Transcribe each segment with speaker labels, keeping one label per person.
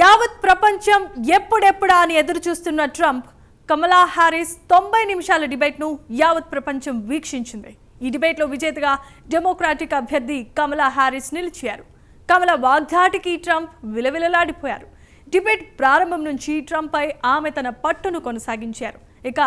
Speaker 1: యావత్ ప్రపంచం ఎప్పుడెప్పుడా అని ఎదురు చూస్తున్న ట్రంప్ కమలా హారిస్ తొంభై నిమిషాల డిబేట్ను యావత్ ప్రపంచం వీక్షించింది. ఈ డిబేట్లో విజేతగా డెమోక్రాటిక్ అభ్యర్థి కమలా హ్యారిస్ నిలిచారు. కమల వాగ్దాటికి ట్రంప్ విలవిలలాడిపోయారు. డిబేట్ ప్రారంభం నుంచి ట్రంప్పై ఆమె తన పట్టును కొనసాగించారు. ఇక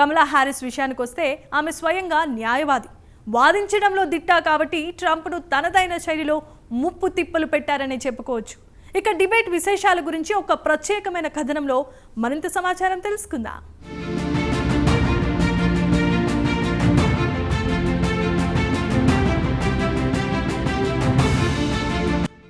Speaker 1: కమలా హ్యారిస్ విషయానికి వస్తే ఆమె స్వయంగా న్యాయవాది. వాదించడంలో దిట్టా కాబట్టి ట్రంప్ను తనదైన శైలిలో ముప్పు తిప్పలు పెట్టారని చెప్పుకోవచ్చు. ఇక డిబేట్ విశేషాల గురించి ఒక ప్రత్యేకమైన కథనంలో మరింత సమాచారం తెలుసుకుందాం.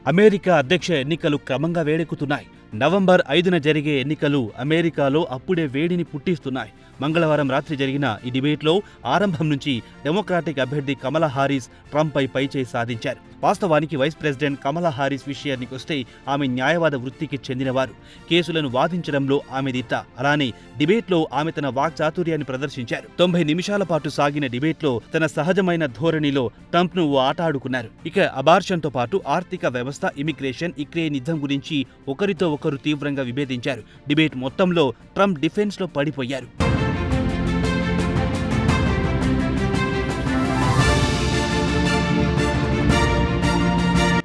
Speaker 2: అమెరికా అధ్యక్ష ఎన్నికలు క్రమంగా వేడెక్కుతున్నాయి. నవంబర్ ఐదున జరిగే ఎన్నికలు అమెరికాలో అప్పుడే వేడిని పుట్టిస్తున్నాయి. మంగళవారం రాత్రి జరిగిన ఈ డిబేట్లో ఆరంభం నుంచి డెమోక్రాటిక్ అభ్యర్థి కమలా హారిస్ ట్రంప్పై పైచేయి సాధించారు. వాస్తవానికి వైస్ ప్రెసిడెంట్ కమలా హారీస్ విషయానికి వస్తే ఆమె న్యాయవాద వృత్తికి చెందినవారు. కేసులను వాదించడంలో ఆమె దిట్ట. అలానే డిబేట్లో ఆమె తన వాక్చాతుర్యాన్ని ప్రదర్శించారు. తొంభై నిమిషాల పాటు సాగిన డిబేట్లో తన సహజమైన ధోరణిలో ట్రంప్ను ఓ ఆట ఆడుకున్నారు. ఇక అబార్షన్తో పాటు ఆర్థిక వ్యవస్థ ఇమిగ్రేషన్ ఇక్రేనిజం గురించి ఒకరితో ఒకరు తీవ్రంగా విభేదించారు. డిబేట్ మొత్తంలో ట్రంప్ డిఫెన్స్లో పడిపోయారు.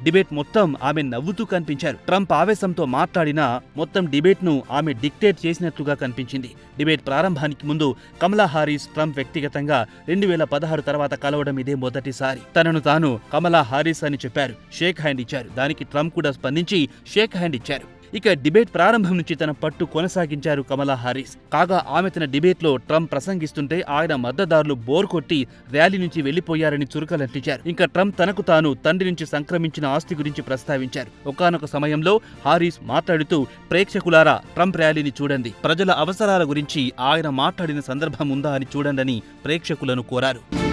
Speaker 2: డిబేట్ మొత్తం ఆమె నవ్వుతూ కనిపించారు. ట్రంప్ ఆవేశంతో మాట్లాడినా మొత్తం డిబేట్ను ఆమె డిక్టేట్ చేసినట్లుగా కనిపించింది. డిబేట్ ప్రారంభానికి ముందు కమలా హారీస్ ట్రంప్ వ్యక్తిగతంగా రెండు వేల పదహారు తర్వాత కలవడం ఇదే మొదటిసారి. తనను తాను కమలా హారీస్ అని చెప్పారు. షేక్ హ్యాండ్ ఇచ్చారు. దానికి ట్రంప్ కూడా స్పందించి షేక్ హ్యాండ్ ఇచ్చారు. ఇక డిబేట్ ప్రారంభం నుంచి తన పట్టు కొనసాగించారు కమలా హారీస్. కాగా ఆమె తన డిబేట్లో ట్రంప్ ప్రసంగిస్తుంటే ఆయన మద్దదారులు బోర్ కొట్టి ర్యాలీ నుంచి వెళ్ళిపోయారని చురుకలంటించారు ఇంకా ట్రంప్ తనకు తాను తండ్రి నుంచి సంక్రమించిన ఆస్తి గురించి ప్రస్తావించారు. ఒకానొక సమయంలో హారీస్ మాట్లాడుతూ ప్రేక్షకులారా ట్రంప్ ర్యాలీని చూడండి. ప్రజల అవసరాల గురించి ఆయన మాట్లాడిన సందర్భం ఉందా అని చూడండని ప్రేక్షకులను కోరారు.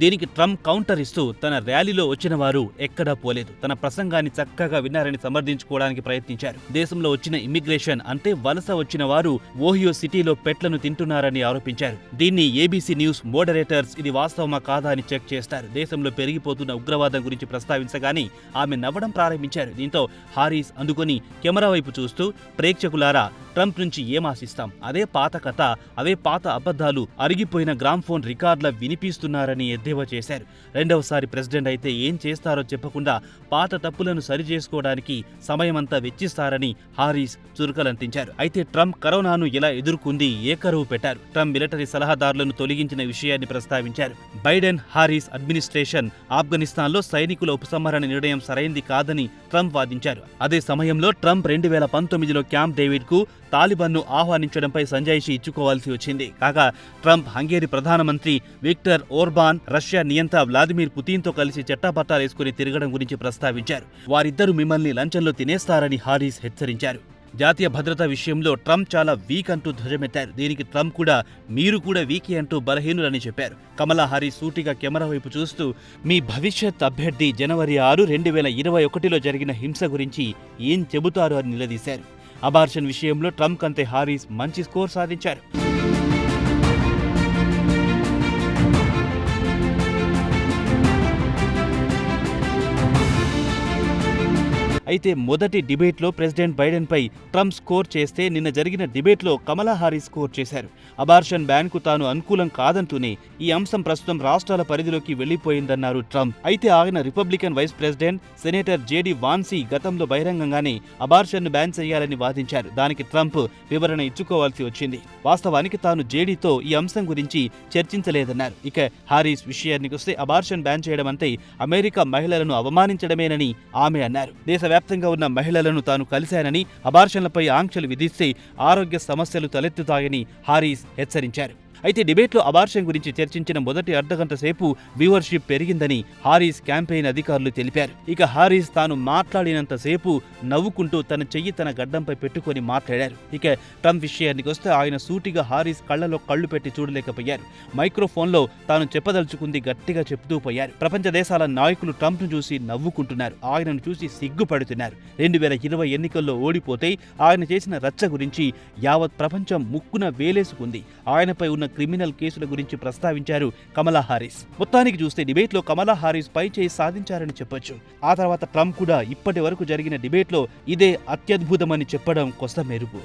Speaker 2: దీనికి ట్రంప్ కౌంటర్ ఇస్తూ తన ర్యాలీలో వచ్చిన వారు ఎక్కడా పోలేదు. తన ప్రసంగాన్ని చక్కగా విన్నారని సమర్థించుకోవడానికి ప్రయత్నించారు. దేశంలో వచ్చిన ఇమ్మిగ్రేషన్ అంటే వలస వచ్చిన వారు ఓహియో సిటీలో పెట్లను తింటున్నారని ఆరోపించారు. దీన్ని ఏబీసీ న్యూస్ మోడరేటర్స్ ఇది వాస్తవమా కాదా అని చెక్ చేస్తారు. దేశంలో పెరిగిపోతున్న ఉగ్రవాదం గురించి ప్రస్తావించగానే ఆమె నవ్వడం ప్రారంభించారు. దీంతో హారీస్ అందుకొని కెమెరా వైపు చూస్తూ ప్రేక్షకులారా ట్రంప్ నుంచి ఏం ఆశిస్తాం? అదే పాత కథ అవే పాత అబద్ధాలు అరిగిపోయిన గ్రామ్ఫోన్ రికార్డుల వినిపిస్తున్నారని ఎద్దేవా చేశారు. రెండవసారి ప్రెసిడెంట్ అయితే ఏం చేస్తారో చెప్పకుండా పాత తప్పులను సరిచేసుకోవడానికి సమయమంతా వెచ్చిస్తారని హారీస్ చురుకలంటించారు. అయితే ట్రంప్ కరోనాను ఎలా ఎదుర్కొంది ఏకరువు పెట్టారు? ట్రంప్ మిలిటరీ సలహాదారులను తొలగించిన విషయాన్ని ప్రస్తావించారు. బైడెన్ హారీస్ అడ్మినిస్ట్రేషన్ ఆఫ్ఘనిస్తాన్లో సైనికుల ఉపసంహరణ నిర్ణయం సరైంది కాదని ట్రంప్ వాదించారు. అదే సమయంలో ట్రంప్ రెండు వేల పంతొమ్మిదిలో క్యాంప్ డేవిడ్కు తాలిబాన్ను ఆహ్వానించడంపై సంజాయిషి ఇచ్చుకోవాల్సి వచ్చింది. కాగా ట్రంప్ హంగేరీ ప్రధానమంత్రి విక్టర్ ఓర్బాన్ రష్యా నియంత వ్లాదిమిర్ పుతిన్తో కలిసి చట్టాపట్టాలు వేసుకుని తిరగడం గురించి ప్రస్తావించారు. వారిద్దరూ మిమ్మల్ని లంచంలో తినేస్తారని హారీస్ హెచ్చరించారు. జాతీయ భద్రత విషయంలో ట్రంప్ చాలా వీక్ అంటూ ధ్వజమెత్తారు. దీనికి ట్రంప్ కూడా మీరు కూడా వీకే అంటూ బలహీనులని చెప్పారు. కమలా హారీ సూటిగా కెమెరా వైపు చూస్తూ మీ భవిష్యత్ అభ్యర్థి జనవరి ఆరు రెండు వేల ఇరవై ఒకటిలో జరిగిన హింస గురించి ఏం చెబుతారు అని నిలదీశారు. అబార్షన్ విషయంలో ట్రంప్ కంటే హారీస్ మంచి స్కోర్ సాధించారు. అయితే మొదటి డిబేట్లో ప్రెసిడెంట్ బైడెన్పై ట్రంప్ స్కోర్ చేస్తే నిన్న జరిగిన డిబేట్లో కమలా హారీస్ స్కోర్ చేశారు. అబార్షన్ బ్యాన్కు తాను అనుకూలం కాదంటూనే ఈ అంశం ప్రస్తుతం రాష్ట్రాల పరిధిలోకి వెళ్ళిపోయిందన్నారు ట్రంప్. అయితే ఆయన Republican vice president senator JD Vance గతంలో బహిరంగంగానే అబార్షన్ను బ్యాన్ చేయాలని వాదించారు. దానికి ట్రంప్ వివరణ ఇచ్చుకోవాల్సి వచ్చింది. వాస్తవానికి తాను జేడీతో ఈ అంశం గురించి చర్చించలేదన్నారు. ఇక హారీస్ విషయానికి వస్తే అబార్షన్ బ్యాన్ చేయడం అంటే అమెరికా మహిళలను అవమానించడమేనని ఆమె అన్నారు. వ్యాప్తంగా ఉన్న మహిళలను తాను కలిశానని అబార్షన్లపై ఆంక్షలు విధిస్తే ఆరోగ్య సమస్యలు తలెత్తుతాయని హారీస్ హెచ్చరించారు. అయితే డిబేట్లో అబార్షన్ గురించి చర్చించిన మొదటి అర్ధగంట సేపు వ్యూవర్షిప్ పెరిగిందని హారీస్ క్యాంపెయిన్ అధికారులు తెలిపారు. ఇక హారీస్ తాను మాట్లాడినంత సేపు నవ్వుకుంటూ తన చెయ్యి తన గడ్డంపై పెట్టుకొని మాట్లాడారు. ఇక ట్రంప్ విషయానికి వస్తే ఆయన సూటిగా హారీస్ కళ్ళలో కళ్ళు పెట్టి చూడలేకపోయారు. మైక్రోఫోన్లో తాను చెప్పదలుచుకుంది గట్టిగా చెప్తూ పోయారు. ప్రపంచ దేశాల నాయకులు ట్రంప్ను చూసి నవ్వుకుంటున్నారు. ఆయనను చూసి సిగ్గుపడుతున్నారు. రెండు వేల ఇరవై ఎన్నికల్లో ఓడిపోతే ఆయన చేసిన రచ్చ గురించి యావత్ ప్రపంచం ముక్కున వేలేసుకుంది. ఆయనపై ఉన్న క్రిమినల్ కేసుల గురించి ప్రస్తావించారు కమలా హారిస్. మొత్తానికి చూస్తే డిబేట్లో కమలా హారిస్ పై చేయి సాధించారని చెప్పొచ్చు. ఆ తర్వాత ట్రంప్ కూడా ఇప్పటి వరకు జరిగిన డిబేట్లో ఇదే అత్యద్భుతమని చెప్పడం కొత్త మెరుపు